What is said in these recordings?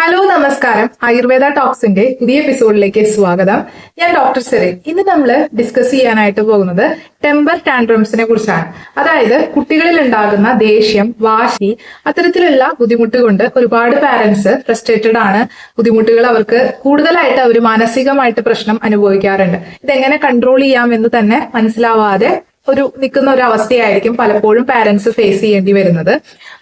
Hello നമസ്കാരം. ആയുർവേദ ടോക്സിന്റെ പുതിയ എപ്പിസോഡിലേക്ക് സ്വാഗതം. ഞാൻ ഡോക്ടർ സെറിൻ. ഇന്ന് നമ്മൾ ഡിസ്കസ് ചെയ്യാനായിട്ട് പോകുന്നത് ടെമ്പർ ടാൻഡ്രംസിനെ കുറിച്ചാണ്. അതായത് കുട്ടികളിൽ ഉണ്ടാകുന്ന ദേഷ്യം വാശി അത്തരത്തിലുള്ള ബുദ്ധിമുട്ട് കൊണ്ട് ഒരുപാട് പാരന്റ്സ് ഫ്രസ്ട്രേറ്റഡ് ആണ്. ബുദ്ധിമുട്ടുകൾ അവർക്ക് കൂടുതലായിട്ട് അവർ മാനസികമായിട്ട് പ്രശ്നം അനുഭവിക്കാറുണ്ട്. ഇതെങ്ങനെ കൺട്രോൾ ചെയ്യാം എന്ന് തന്നെ മനസ്സിലാവാതെ ഒരു നിൽക്കുന്ന ഒരു അവസ്ഥയായിരിക്കും പലപ്പോഴും പാരന്റ്സ് ഫേസ് ചെയ്യേണ്ടി വരുന്നത്.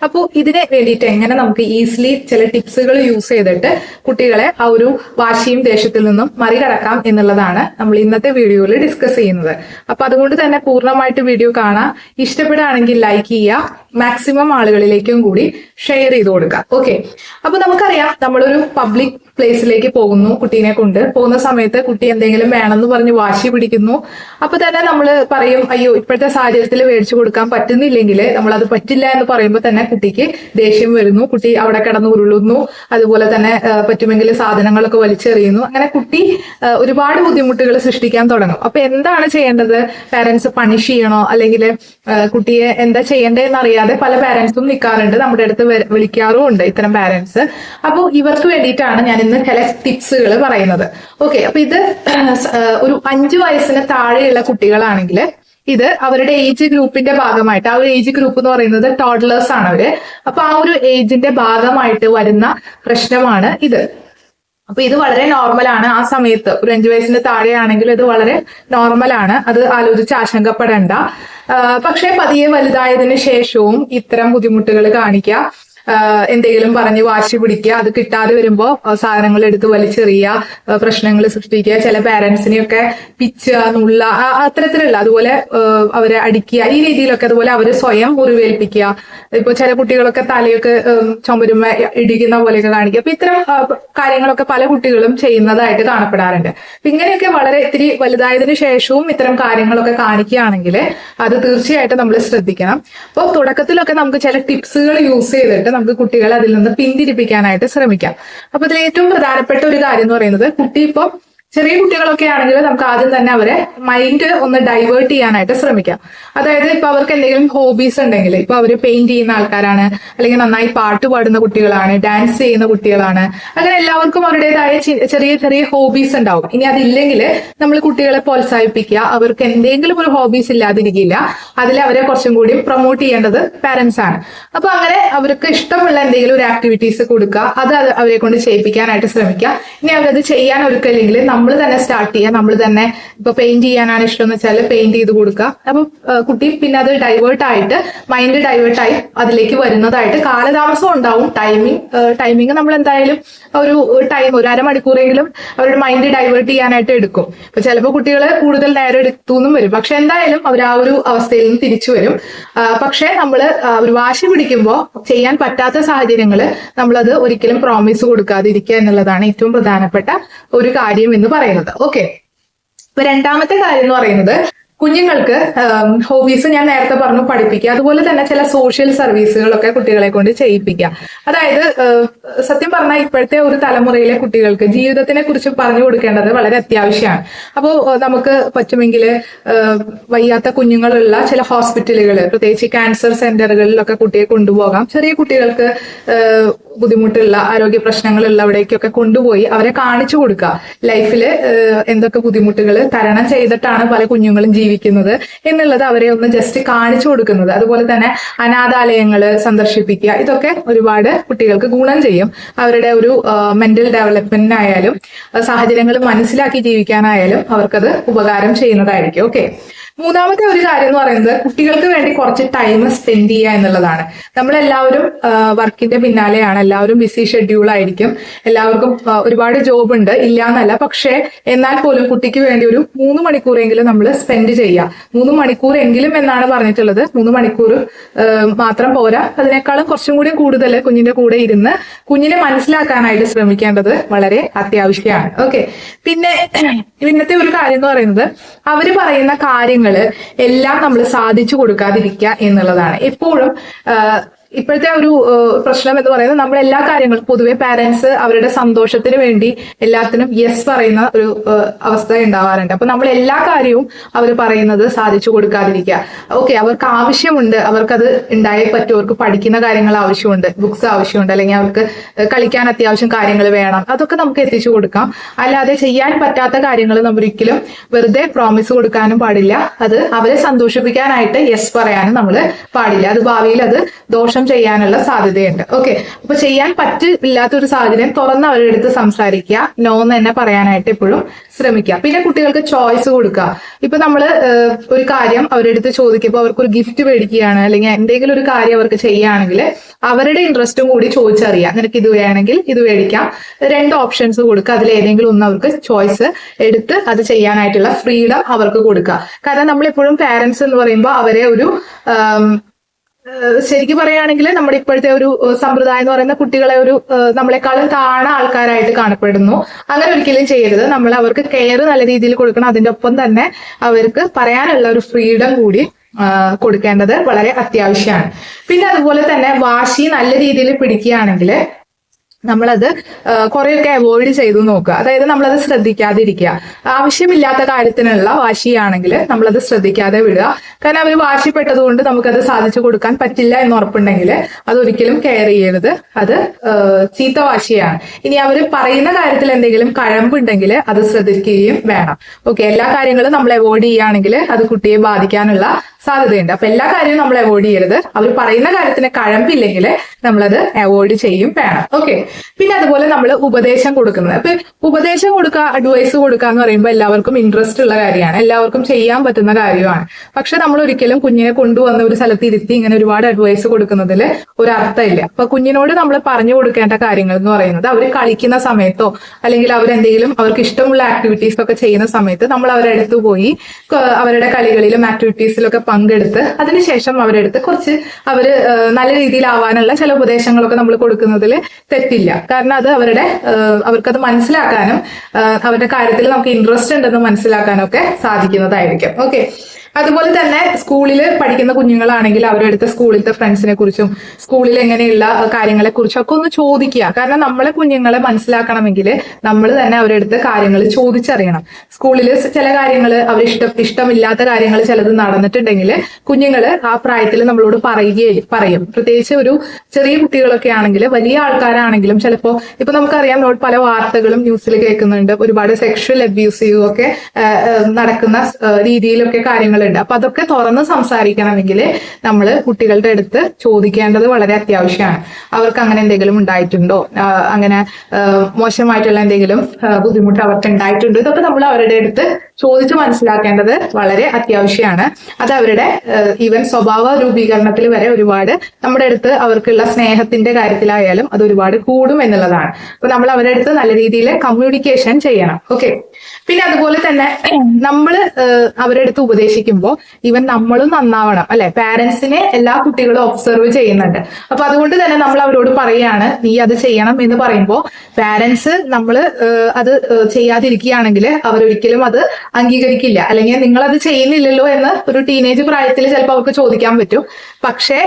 അപ്പോൾ ഇതിനെ വേണ്ടിയിട്ട് എങ്ങനെ നമുക്ക് ഈസിലി ചില ടിപ്സുകൾ യൂസ് ചെയ്തിട്ട് കുട്ടികളെ ആ ഒരു വാശിയും ദേഷ്യത്തിൽ നിന്നും മറികടക്കാം എന്നുള്ളതാണ് നമ്മൾ ഇന്നത്തെ വീഡിയോയിൽ ഡിസ്കസ് ചെയ്യുന്നത്. അപ്പൊ അതുകൊണ്ട് തന്നെ പൂർണമായിട്ട് വീഡിയോ കാണാം. ഇഷ്ടപ്പെടുകയാണെങ്കിൽ ലൈക്ക് ചെയ്യുക. മാക്സിമം ആളുകളിലേക്കും കൂടി ഷെയർ ചെയ്ത് കൊടുക്കുക. ഓക്കെ അപ്പൊ നമുക്കറിയാം നമ്മളൊരു പബ്ലിക് പ്ലേസിലേക്ക് പോകുന്നു കുട്ടീനെ കൊണ്ട്. പോകുന്ന സമയത്ത് കുട്ടി എന്തെങ്കിലും വേണമെന്ന് പറഞ്ഞ് വാശി പിടിക്കുന്നു. അപ്പൊ തന്നെ നമ്മൾ പറയും അയ്യോ ഇപ്പോഴത്തെ സാഹചര്യത്തിൽ മേടിച്ചു കൊടുക്കാൻ പറ്റുന്നില്ലെങ്കിൽ നമ്മൾ അത് പറ്റില്ല എന്ന് പറയുമ്പോൾ തന്നെ കുട്ടിക്ക് ദേഷ്യം വരുന്നു. കുട്ടി അവിടെ കിടന്ന് ഉരുളുന്നു. അതുപോലെ തന്നെ പറ്റുമെങ്കിൽ സാധനങ്ങളൊക്കെ വലിച്ചെറിയുന്നു. അങ്ങനെ കുട്ടി ഒരുപാട് ബുദ്ധിമുട്ടുകൾ സൃഷ്ടിക്കാൻ തുടങ്ങും. അപ്പൊ എന്താണ് ചെയ്യേണ്ടത്? പാരന്റ്സ് പണിഷ് ചെയ്യണോ? അല്ലെങ്കിൽ കുട്ടിയെ എന്താ ചെയ്യേണ്ടതെന്ന് അറിയാതെ പല പാരന്റ്സും നിൽക്കാറുണ്ട് നമ്മുടെ അടുത്ത് വിളിക്കാറും ഉണ്ട് ഇത്തരം പാരന്റ്സ് അപ്പോൾ ഇവർക്ക് വേണ്ടിയിട്ടാണ് ഞാൻ ഇന്ന് ചില ടിപ്സുകൾ പറയുന്നത്. ഓക്കെ അപ്പൊ ഇത് ഒരു അഞ്ചു വയസ്സിന് താഴെയുള്ള കുട്ടികളാണെങ്കിൽ ഇത് അവരുടെ ഏജ് ഗ്രൂപ്പിന്റെ ഭാഗമായിട്ട് ആ ഒരു ഏജ് ഗ്രൂപ്പ് എന്ന് പറയുന്നത് ടോഡ്ലേഴ്സ് ആണ് അവർ. അപ്പൊ ആ ഒരു ഏജിന്റെ ഭാഗമായിട്ട് വരുന്ന പ്രശ്നമാണ് ഇത്. അപ്പൊ ഇത് വളരെ നോർമലാണ് ആ സമയത്ത് ഒരു അഞ്ചു വയസ്സിന് താഴെയാണെങ്കിൽ ഇത് വളരെ നോർമലാണ് അത് ആലോചിച്ച് ആശങ്കപ്പെടേണ്ട. പക്ഷേ പതിയെ വലുതായതിനു ശേഷവും ഇത്തരം ബുദ്ധിമുട്ടുകൾ കാണിക്കുക. എന്തെങ്കിലും പറഞ്ഞ് വാശി പിടിക്കുക അത് കിട്ടാതെ വരുമ്പോൾ സാധനങ്ങൾ എടുത്ത് വലിച്ചെറിയുക പ്രശ്നങ്ങൾ സൃഷ്ടിക്കുക ചില പാരന്റ്സിനെയൊക്കെ പിച്ചുക നുള്ള അത്തരത്തിലുള്ള അതുപോലെ അവരെ അടിക്കുക ഈ രീതിയിലൊക്കെ അതുപോലെ അവരെ സ്വയം മുറിവേൽപ്പിക്കുക. ഇപ്പൊ ചില കുട്ടികളൊക്കെ തലയൊക്കെ ചുമരുമ ഇടിക്കുന്ന പോലെയൊക്കെ കാണിക്കുക. അപ്പൊ ഇത്തരം കാര്യങ്ങളൊക്കെ പല കുട്ടികളും ചെയ്യുന്നതായിട്ട് കാണപ്പെടാറുണ്ട്. ഇങ്ങനെയൊക്കെ വളരെ ഇത്തിരി വലുതായതിനു ശേഷവും ഇത്തരം കാര്യങ്ങളൊക്കെ കാണിക്കുകയാണെങ്കിൽ അത് തീർച്ചയായിട്ടും നമ്മൾ ശ്രദ്ധിക്കണം. അപ്പോൾ തുടക്കത്തിലൊക്കെ നമുക്ക് ചില ടിപ്സുകൾ യൂസ് ചെയ്തിട്ട് നമുക്ക് കുട്ടികളെ അതിൽ നിന്ന് പിന്തിരിപ്പിക്കാനായിട്ട് ശ്രമിക്കാം. അപ്പൊ ഇതിൽ ഏറ്റവും പ്രധാനപ്പെട്ട ഒരു കാര്യം എന്ന് പറയുന്നത് കുട്ടി ഇപ്പോൾ ചെറിയ കുട്ടികളൊക്കെ ആണെങ്കിൽ നമുക്ക് ആദ്യം തന്നെ അവരെ മൈൻഡ് ഒന്ന് ഡൈവേർട്ട് ചെയ്യാനായിട്ട് ശ്രമിക്കാം. അതായത് ഇപ്പൊ അവർക്ക് എന്തെങ്കിലും ഹോബീസ് ഉണ്ടെങ്കിൽ ഇപ്പൊ അവർ പെയിന്റ് ചെയ്യുന്ന ആൾക്കാരാണ് അല്ലെങ്കിൽ നന്നായി പാട്ട് പാടുന്ന കുട്ടികളാണ് ഡാൻസ് ചെയ്യുന്ന കുട്ടികളാണ് അങ്ങനെ എല്ലാവർക്കും അവരുടേതായ ചെറിയ ചെറിയ ഹോബീസ് ഉണ്ടാവും. ഇനി അതില്ലെങ്കിൽ നമ്മൾ കുട്ടികളെ പ്രോത്സാഹിപ്പിക്കുക. അവർക്ക് എന്തെങ്കിലും ഒരു ഹോബീസ് ഇല്ലാതിരിക്കില്ല. അതിൽ അവരെ കുറച്ചും കൂടി പ്രൊമോട്ട് ചെയ്യേണ്ടത് പാരന്റ്സ് ആണ്. അപ്പൊ അങ്ങനെ അവർക്ക് ഇഷ്ടമുള്ള എന്തെങ്കിലും ഒരു ആക്ടിവിറ്റീസ് കൊടുക്കുക. അത് അവരെ കൊണ്ട് ചെയ്യിപ്പിക്കാനായിട്ട് ശ്രമിക്കുക. ഇനി അവരത് ചെയ്യാൻ ഒരുക്കില്ലെങ്കിൽ നമ്മൾ തന്നെ സ്റ്റാർട്ട് ചെയ്യുക നമ്മൾ തന്നെ ഇപ്പൊ പെയിന്റ് ചെയ്യാനാണ് ഇഷ്ടം എന്ന് വെച്ചാൽ പെയിന്റ് ചെയ്ത് കൊടുക്കുക. അപ്പൊ കുട്ടി പിന്നെ അത് ഡൈവേർട്ട് ആയിട്ട് മൈൻഡ് ഡൈവേർട്ട് ആയി അതിലേക്ക് വരുന്നതായിട്ട് കാലതാമസം ഉണ്ടാവും. ടൈമിംഗ് ടൈമിംഗ് നമ്മൾ എന്തായാലും ഒരു ടൈം ഒരു അരമണിക്കൂറെങ്കിലും അവരുടെ മൈൻഡ് ഡൈവേർട്ട് ചെയ്യാനായിട്ട് എടുക്കും. അപ്പൊ ചിലപ്പോൾ കുട്ടികൾ കൂടുതൽ നേരം എടുത്തുനിന്നും വരും. പക്ഷെ എന്തായാലും അവർ ആ ഒരു അവസ്ഥയിൽ നിന്ന് തിരിച്ചു വരും. പക്ഷെ നമ്മൾ ഒരു വാശി പിടിക്കുമ്പോൾ ചെയ്യാൻ പറ്റാത്ത സാഹചര്യങ്ങൾ നമ്മളത് ഒരിക്കലും പ്രോമിസ് കൊടുക്കാതിരിക്കുക എന്നുള്ളതാണ് ഏറ്റവും പ്രധാനപ്പെട്ട ഒരു കാര്യം എന്ന് പറയുന്നത്. ഓക്കെ ഇപ്പൊ രണ്ടാമത്തെ കാര്യം എന്ന് പറയുന്നത് കുഞ്ഞുങ്ങൾക്ക് ഹോബീസ് ഞാൻ നേരത്തെ പറഞ്ഞു പഠിപ്പിക്കുക. അതുപോലെ തന്നെ ചില സോഷ്യൽ സർവീസുകളൊക്കെ കുട്ടികളെ കൊണ്ട് ചെയ്യിപ്പിക്കുക. അതായത് സത്യം പറഞ്ഞാൽ ഇപ്പോഴത്തെ ഒരു തലമുറയിലെ കുട്ടികൾക്ക് ജീവിതത്തിനെ കുറിച്ച് പറഞ്ഞു കൊടുക്കേണ്ടത് വളരെ അത്യാവശ്യമാണ്. അപ്പോൾ നമുക്ക് പറ്റുമെങ്കിൽ വയ്യാത്ത കുഞ്ഞുങ്ങളുള്ള ചില ഹോസ്പിറ്റലുകൾ പ്രത്യേകിച്ച് ക്യാൻസർ സെന്ററുകളിലൊക്കെ കുട്ടിയെ കൊണ്ടുപോകാം. ചെറിയ കുട്ടികൾക്ക് ബുദ്ധിമുട്ടുള്ള ആരോഗ്യ പ്രശ്നങ്ങളുള്ള അവിടേക്കൊക്കെ കൊണ്ടുപോയി അവരെ കാണിച്ചു കൊടുക്കുക. ലൈഫിൽ എന്തൊക്കെ ബുദ്ധിമുട്ടുകൾ തരണം ചെയ്തിട്ടാണ് പല കുഞ്ഞുങ്ങളും ജീവിക്കുന്നത് എന്നുള്ളത് അവരെ ഒന്ന് ജസ്റ്റ് കാണിച്ചു കൊടുക്കുന്നത്. അതുപോലെ തന്നെ അനാഥാലയങ്ങൾ സന്ദർശിപ്പിക്കുക. ഇതൊക്കെ ഒരുപാട് കുട്ടികൾക്ക് ഗുണം ചെയ്യും. അവരുടെ ഒരു മെന്റൽ ഡെവലപ്മെന്റിനായാലും സാഹചര്യങ്ങൾ മനസ്സിലാക്കി ജീവിക്കാനായാലും അവർക്കത് ഉപകാരം ചെയ്യുന്നതായിരിക്കും. ഓക്കെ മൂന്നാമത്തെ ഒരു കാര്യം എന്ന് പറയുന്നത് കുട്ടികൾക്ക് വേണ്ടി കുറച്ച് ടൈം സ്പെൻഡ് ചെയ്യുക എന്നുള്ളതാണ്. നമ്മളെല്ലാവരും വർക്കിന്റെ പിന്നാലെയാണ്. എല്ലാവരും ബിസി ഷെഡ്യൂൾ ആയിരിക്കും. എല്ലാവർക്കും ഒരുപാട് ജോബ് ഉണ്ട്. ഇല്ല എന്നല്ല പക്ഷേ എന്നാൽ പോലും കുട്ടിക്ക് വേണ്ടി ഒരു മൂന്ന് മണിക്കൂറെങ്കിലും നമ്മൾ സ്പെൻഡ് ചെയ്യുക. മൂന്ന് മണിക്കൂർ എങ്കിലും എന്നാണ് പറഞ്ഞിട്ടുള്ളത്. മൂന്ന് മണിക്കൂർ മാത്രം പോരാ. അതിനേക്കാളും കുറച്ചും കൂടി കൂടുതൽ കുഞ്ഞിന്റെ കൂടെ ഇരുന്ന് കുഞ്ഞിനെ മനസ്സിലാക്കാനായിട്ട് ശ്രമിക്കേണ്ടത് വളരെ അത്യാവശ്യമാണ്. ഓക്കെ പിന്നെ ഇന്നത്തെ ഒരു കാര്യം എന്ന് പറയുന്നത് അവർ പറയുന്ന കാര്യങ്ങൾ എല്ലാം നമ്മൾ സാധിച്ചു കൊടുക്കാതിരിക്കുക എന്നുള്ളതാണ്. എപ്പോഴും ഇപ്പോഴത്തെ ഒരു പ്രശ്നം എന്ന് പറയുന്നത് നമ്മൾ എല്ലാ കാര്യങ്ങളും പൊതുവെ പാരന്റ്സ് അവരുടെ സന്തോഷത്തിന് വേണ്ടി എല്ലാത്തിനും യെസ് പറയുന്ന ഒരു അവസ്ഥ ഉണ്ടാവാറുണ്ട്. അപ്പൊ നമ്മൾ എല്ലാ കാര്യവും അവർ പറയുന്നത് സാധിച്ചു കൊടുക്കാതിരിക്കുക. ഓക്കെ അവർക്ക് ആവശ്യമുണ്ട് അവർക്കത് ഉണ്ടായേ പറ്റും. അവർക്ക് പഠിക്കുന്ന കാര്യങ്ങൾ ആവശ്യമുണ്ട് ബുക്സ് ആവശ്യമുണ്ട് അല്ലെങ്കിൽ അവർക്ക് കളിക്കാൻ അത്യാവശ്യം കാര്യങ്ങൾ വേണം. അതൊക്കെ നമുക്ക് എത്തിച്ചു കൊടുക്കാം. അല്ലാതെ ചെയ്യാൻ പറ്റാത്ത കാര്യങ്ങൾ നമ്മൾ ഒരിക്കലും വെറുതെ പ്രോമിസ് കൊടുക്കാനും പാടില്ല. അത് അവരെ സന്തോഷിപ്പിക്കാനായിട്ട് യെസ് പറയാനും നമ്മൾ പാടില്ല. അത് ഭാവിയിൽ അത് ദോഷം ചെയ്യാനുള്ള സാധ്യതയുണ്ട്. ഓക്കെ അപ്പൊ ചെയ്യാൻ പറ്റില്ലാത്ത ഒരു സാഹചര്യം തുറന്ന് അവരുടെ അടുത്ത് സംസാരിക്കുക. നോ എന്ന് തന്നെ പറയാനായിട്ട് എപ്പോഴും ശ്രമിക്കുക. പിന്നെ കുട്ടികൾക്ക് ചോയ്സ് കൊടുക്കുക. ഇപ്പൊ നമ്മൾ ഒരു കാര്യം അവരുടെ അടുത്ത് ചോദിക്കുമ്പോൾ അവർക്ക് ഒരു ഗിഫ്റ്റ് മേടിക്കുകയാണ് അല്ലെങ്കിൽ എന്തെങ്കിലും ഒരു കാര്യം അവർക്ക് ചെയ്യുകയാണെങ്കിൽ അവരുടെ ഇൻട്രസ്റ്റും കൂടി ചോദിച്ചറിയാം. നിനക്ക് ഇത് വേണമെങ്കിൽ ഇത് മേടിക്കാം. രണ്ട് ഓപ്ഷൻസ് കൊടുക്കുക. അതിൽ ഏതെങ്കിലും ഒന്ന് അവർക്ക് ചോയ്സ് എടുത്ത് അത് ചെയ്യാനായിട്ടുള്ള ഫ്രീഡം അവർക്ക് കൊടുക്കുക. കാരണം നമ്മൾ എപ്പോഴും പാരന്റ്സ് എന്ന് പറയുമ്പോൾ അവരെ ഒരു ശരിക്കും പറയുകയാണെങ്കിൽ നമ്മുടെ ഇപ്പോഴത്തെ ഒരു സമ്പ്രദായം എന്ന് പറയുന്ന കുട്ടികളെ ഒരു നമ്മളെക്കാളും താണ ആൾക്കാരായിട്ട് കാണപ്പെടുന്നു. അങ്ങനെ ഒരിക്കലും ചെയ്യരുത്. നമ്മൾ അവർക്ക് കെയർ നല്ല രീതിയിൽ കൊടുക്കണം. അതിന്റെ ഒപ്പം തന്നെ അവർക്ക് പറയാനുള്ള ഒരു ഫ്രീഡം കൂടി കൊടുക്കേണ്ടത് വളരെ അത്യാവശ്യമാണ്. പിന്നെ അതുപോലെ തന്നെ വാശി നല്ല രീതിയിൽ പിടിക്കുകയാണെങ്കിൽ നമ്മളത് കുറേയൊക്കെ അവോയ്ഡ് ചെയ്തു നോക്കുക. അതായത് നമ്മളത് ശ്രദ്ധിക്കാതിരിക്കുക. ആവശ്യമില്ലാത്ത കാര്യത്തിനുള്ള വാശിയാണെങ്കിൽ നമ്മളത് ശ്രദ്ധിക്കാതെ വിടുക. കാരണം അവർ വാശിപ്പെട്ടതുകൊണ്ട് നമുക്കത് സാധിച്ചു കൊടുക്കാൻ പറ്റില്ല എന്ന് ഉറപ്പുണ്ടെങ്കിൽ അതൊരിക്കലും കെയർ ചെയ്യരുത്. അത് ചീത്ത വാശിയാണ്. ഇനി അവർ പറയുന്ന കാര്യത്തിൽ എന്തെങ്കിലും കഴമ്പുണ്ടെങ്കിൽ അത് ശ്രദ്ധിക്കുകയും വേണം. ഓക്കെ എല്ലാ കാര്യങ്ങളും നമ്മൾ അവോയ്ഡ് ചെയ്യുകയാണെങ്കിൽ അത് കുട്ടിയെ ബാധിക്കാനുള്ള സാധ്യതയുണ്ട്. അപ്പൊ എല്ലാ കാര്യവും നമ്മൾ അവോയ്ഡ് ചെയ്യരുത്. അവർ പറയുന്ന കാര്യത്തിന് കഴമ്പില്ലെങ്കിൽ നമ്മളത് അവോയ്ഡ് ചെയ്യും വേണം. ഓക്കെ പിന്നെ അതുപോലെ നമ്മൾ ഉപദേശം കൊടുക്കുന്നത്. അപ്പൊ ഉപദേശം കൊടുക്കുക അഡ്വൈസ് കൊടുക്കുക എന്ന് പറയുമ്പോൾ എല്ലാവർക്കും ഇൻട്രസ്റ്റ് ഉള്ള കാര്യമാണ്. എല്ലാവർക്കും ചെയ്യാൻ പറ്റുന്ന കാര്യമാണ്. പക്ഷെ നമ്മൾ ഒരിക്കലും കുഞ്ഞിനെ കൊണ്ടുവന്ന് ഒരു സ്ഥലത്ത് ഇരുത്തി ഇങ്ങനെ ഒരുപാട് അഡ്വൈസ് കൊടുക്കുന്നതിൽ ഒരു അർത്ഥമില്ല അപ്പൊ കുഞ്ഞിനോട് നമ്മൾ പറഞ്ഞു കൊടുക്കേണ്ട കാര്യങ്ങൾ എന്ന് പറയുന്നത് അവർ കളിക്കുന്ന സമയത്തോ അല്ലെങ്കിൽ അവരെന്തെങ്കിലും അവർക്ക് ഇഷ്ടമുള്ള ആക്ടിവിറ്റീസ് ഒക്കെ ചെയ്യുന്ന സമയത്ത് നമ്മൾ അവരുടെ അടുത്ത് പോയി അവരുടെ കളികളിലും ആക്ടിവിറ്റീസിലൊക്കെ പങ്കെടുത്ത് അതിനുശേഷം അവരെടുത്ത് കുറച്ച് അവർ നല്ല രീതിയിൽ ആവാനുള്ള ചില ഉപദേശങ്ങളൊക്കെ നമ്മൾ കൊടുക്കുന്നതിൽ തെറ്റില്ല. കാരണം അത് അവരുടെ അവർക്കത് മനസ്സിലാക്കാനും അവരുടെ കാര്യത്തിൽ നമുക്ക് ഇൻട്രസ്റ്റ് ഉണ്ടെന്ന് മനസ്സിലാക്കാനൊക്കെ സാധിക്കുന്നതായിരിക്കും. ഓക്കെ അതുപോലെ തന്നെ സ്കൂളിൽ പഠിക്കുന്ന കുഞ്ഞുങ്ങളാണെങ്കിൽ അവരെടുത്ത സ്കൂളിലത്തെ ഫ്രണ്ട്സിനെ കുറിച്ചും സ്കൂളിൽ എങ്ങനെയുള്ള കാര്യങ്ങളെ കുറിച്ചും ഒക്കെ ഒന്ന് ചോദിക്കുക. കാരണം നമ്മളെ കുഞ്ഞുങ്ങളെ മനസ്സിലാക്കണമെങ്കിൽ നമ്മൾ തന്നെ അവരെടുത്ത് കാര്യങ്ങൾ ചോദിച്ചറിയണം. സ്കൂളിൽ ചില കാര്യങ്ങൾ അവർ ഇഷ്ടം ഇഷ്ടമില്ലാത്ത കാര്യങ്ങൾ ചിലത് നടന്നിട്ടുണ്ടെങ്കിൽ കുഞ്ഞുങ്ങൾ ആ പ്രായത്തിൽ നമ്മളോട് പറയുകയും പറയും. പ്രത്യേകിച്ച് ഒരു ചെറിയ കുട്ടികളൊക്കെ ആണെങ്കിൽ വലിയ ആൾക്കാരാണെങ്കിലും ചിലപ്പോൾ ഇപ്പൊ നമുക്കറിയാം പല വാർത്തകളും ന്യൂസിൽ കേൾക്കുന്നുണ്ട്. ഒരുപാട് സെക്ഷൽ അബ്യൂസീവ് ഒക്കെ നടക്കുന്ന രീതിയിലൊക്കെ രീതിയിലൊക്കെ കാര്യങ്ങളുണ്ട്. അപ്പൊ അതൊക്കെ തുറന്ന് സംസാരിക്കണമെങ്കിൽ നമ്മൾ കുട്ടികളുടെ അടുത്ത് ചോദിക്കേണ്ടത് വളരെ അത്യാവശ്യമാണ്. അവർക്ക് അങ്ങനെ എന്തെങ്കിലും ഉണ്ടായിട്ടുണ്ടോ? അങ്ങനെ മോശമായിട്ടുള്ള എന്തെങ്കിലും ബുദ്ധിമുട്ട് അവർക്ക് ഉണ്ടായിട്ടുണ്ടോ? ഇതൊക്കെ നമ്മൾ അവരുടെ അടുത്ത് ചോദിച്ച് മനസ്സിലാക്കേണ്ടത് വളരെ അത്യാവശ്യമാണ്. അത് അവരുടെ ഈവൻ സ്വഭാവ രൂപീകരണത്തിൽ വരെ ഒരുപാട് നമ്മുടെ അടുത്ത് അവർക്കുള്ള സ്നേഹത്തിന്റെ കാര്യത്തിലായാലും അത് ഒരുപാട് കൂടും എന്നുള്ളതാണ്. അപ്പൊ നമ്മൾ അവരുടെ അടുത്ത് നല്ല രീതിയിൽ കമ്മ്യൂണിക്കേഷൻ ചെയ്യണം. ഓക്കെ പിന്നെ അതുപോലെ തന്നെ നമ്മൾ അവരുടെ അടുത്ത് ഉപദേശിക്കുമ്പോൾ ഇവൻ നമ്മളും നന്നാവണം അല്ലെ? പാരന്റ്സിനെ എല്ലാ കുട്ടികളും ഒബ്സർവ് ചെയ്യുന്നുണ്ട്. അപ്പൊ അതുകൊണ്ട് തന്നെ നമ്മൾ അവരോട് പറയാണ് നീ അത് ചെയ്യണം എന്ന് പറയുമ്പോൾ പാരന്റ്സ് നമ്മൾ അത് ചെയ്യാതിരിക്കുകയാണെങ്കിൽ അവരൊരിക്കലും അത് അംഗീകരിക്കില്ല. അല്ലെങ്കിൽ നിങ്ങൾ അത് ചെയ്യുന്നില്ലല്ലോ എന്ന് ഒരു ടീനേജ് പ്രായത്തിൽ ചിലപ്പോൾ അവർക്ക് ചോദിക്കാൻ പറ്റും. പക്ഷേ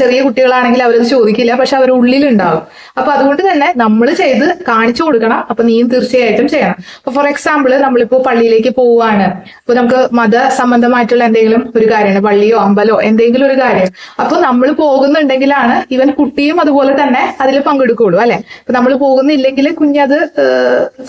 ചെറിയ കുട്ടികളാണെങ്കിൽ അവരത് ചോദിക്കില്ല. പക്ഷെ അവർ ഉള്ളിലുണ്ടാവും. അപ്പൊ അതുകൊണ്ട് തന്നെ നമ്മൾ ചെയ്ത് കാണിച്ചു കൊടുക്കണം. അപ്പൊ നീയും തീർച്ചയായിട്ടും ചെയ്യണം. അപ്പൊ ഫോർ എക്സാമ്പിൾ നമ്മളിപ്പോ പള്ളിയിലേക്ക് പോവുകയാണ്. അപ്പൊ നമുക്ക് മത സംബന്ധമായിട്ടുള്ള എന്തെങ്കിലും ഒരു കാര്യമാണ്. പള്ളിയോ അമ്പലോ എന്തെങ്കിലും ഒരു കാര്യം. അപ്പൊ നമ്മൾ പോകുന്നുണ്ടെങ്കിലാണ് ഇവൻ കുട്ടിയും അതുപോലെ തന്നെ അതിൽ പങ്കെടുക്കുള്ളൂ അല്ലെ? അപ്പൊ നമ്മൾ പോകുന്നില്ലെങ്കിൽ കുഞ്ഞത്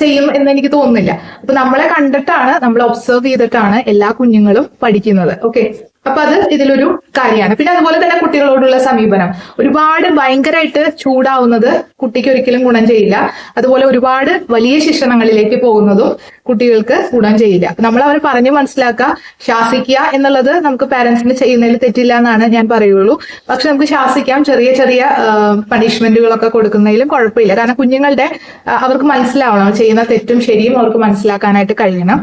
ചെയ്യും എന്ന് എനിക്ക് തോന്നുന്നില്ല. അപ്പൊ നമ്മളെ കണ്ടിട്ടാണ് നമ്മൾ ഒബ്സർവ് ചെയ്തിട്ടാണ് എല്ലാ കുഞ്ഞുങ്ങളും പഠിക്കുന്നത്. ഓക്കെ? അപ്പൊ അത് ഇതിലൊരു കാര്യമാണ്. പിന്നെ അതുപോലെ തന്നെ കുട്ടികളോടുള്ള സമീപനം. ഒരുപാട് ഭയങ്കരമായിട്ട് ചൂടാവുന്നത് കുട്ടിക്ക് ഒരിക്കലും ഗുണം ചെയ്യില്ല. അതുപോലെ ഒരുപാട് വലിയ ശിക്ഷണങ്ങളിലേക്ക് പോകുന്നതും കുട്ടികൾക്ക് ഗുണം ചെയ്യില്ല. നമ്മൾ അവരെ പറഞ്ഞു മനസ്സിലാക്കുക ശാസിക്കുക എന്നുള്ളത് നമുക്ക് പാരന്റ്സിന് ചെയ്യുന്നതിൽ തെറ്റില്ല എന്നാണ് ഞാൻ പറയുള്ളൂ. പക്ഷെ നമുക്ക് ശാസിക്കാം ചെറിയ ചെറിയ പണിഷ്മെന്റുകളൊക്കെ കൊടുക്കുന്നതിലും കുഴപ്പമില്ല. കാരണം കുഞ്ഞുങ്ങളുടെ അവർക്ക് മനസ്സിലാവണം ചെയ്യുന്ന തെറ്റും ശരിയും അവർക്ക് മനസ്സിലാക്കാനായിട്ട് കഴിയണം.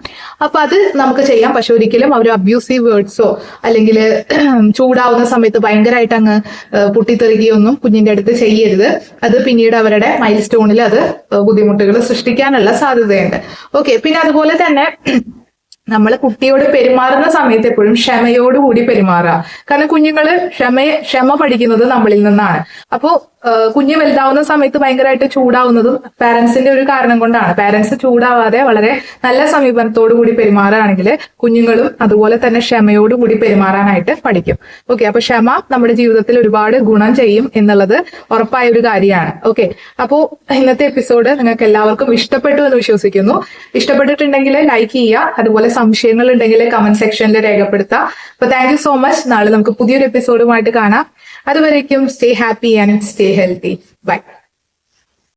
അപ്പൊ അത് നമുക്ക് ചെയ്യാം. പക്ഷെ ഒരിക്കലും അവർ അബ്യൂസീവ് വേർഡ്സോ അല്ലെങ്കിൽ ചൂടാവുന്ന സമയത്ത് ഭയങ്കരമായിട്ട് അങ്ങ് പൊട്ടിത്തെറുകയൊന്നും കുഞ്ഞിന്റെ അടുത്ത് ചെയ്യരുത്. അത് പിന്നീട് അവരുടെ മൈൽ സ്റ്റോണിൽ അത് ബുദ്ധിമുട്ടുകൾ സൃഷ്ടിക്കാനുള്ള സാധ്യതയുണ്ട്. ഓക്കെ പിന്നെ അതുപോലെ തന്നെ നമ്മൾ കുട്ടിയോട് പെരുമാറുന്ന സമയത്ത് എപ്പോഴും ക്ഷമയോടുകൂടി പെരുമാറുക. കാരണം കുഞ്ഞുങ്ങൾ ക്ഷമയെ ക്ഷമ പഠിക്കുന്നത് നമ്മളിൽ നിന്നാണ്. അപ്പോ ആഹ് കുഞ്ഞ് വലുതാവുന്ന സമയത്ത് ഭയങ്കരമായിട്ട് ചൂടാവുന്നതും പാരന്റ്സിന്റെ ഒരു കാരണം കൊണ്ടാണ്. പാരന്റ്സ് ചൂടാവാതെ വളരെ നല്ല സമീപനത്തോടു കൂടി പെരുമാറുകയാണെങ്കിൽ കുഞ്ഞുങ്ങളും അതുപോലെ തന്നെ ക്ഷമയോടുകൂടി പെരുമാറാനായിട്ട് പഠിക്കും. ഓക്കെ അപ്പൊ ക്ഷമ നമ്മുടെ ജീവിതത്തിൽ ഒരുപാട് ഗുണം ചെയ്യും എന്നുള്ളത് ഉറപ്പായ ഒരു കാര്യമാണ്. ഓക്കെ അപ്പോ ഇന്നത്തെ എപ്പിസോഡ് നിങ്ങൾക്ക് എല്ലാവർക്കും ഇഷ്ടപ്പെട്ടു എന്ന് വിശ്വസിക്കുന്നു. ഇഷ്ടപ്പെട്ടിട്ടുണ്ടെങ്കിൽ ലൈക്ക് ചെയ്യുക അതുപോലെ സംശയങ്ങൾ ഉണ്ടെങ്കിൽ കമന്റ് സെക്ഷനിൽ രേഖപ്പെടുത്താം അപ്പൊ താങ്ക് സോ മച്ച് നാളെ നമുക്ക് പുതിയൊരു എപ്പിസോഡുമായിട്ട് കാണാം. അതുവരേക്കും stay happy and stay healthy bye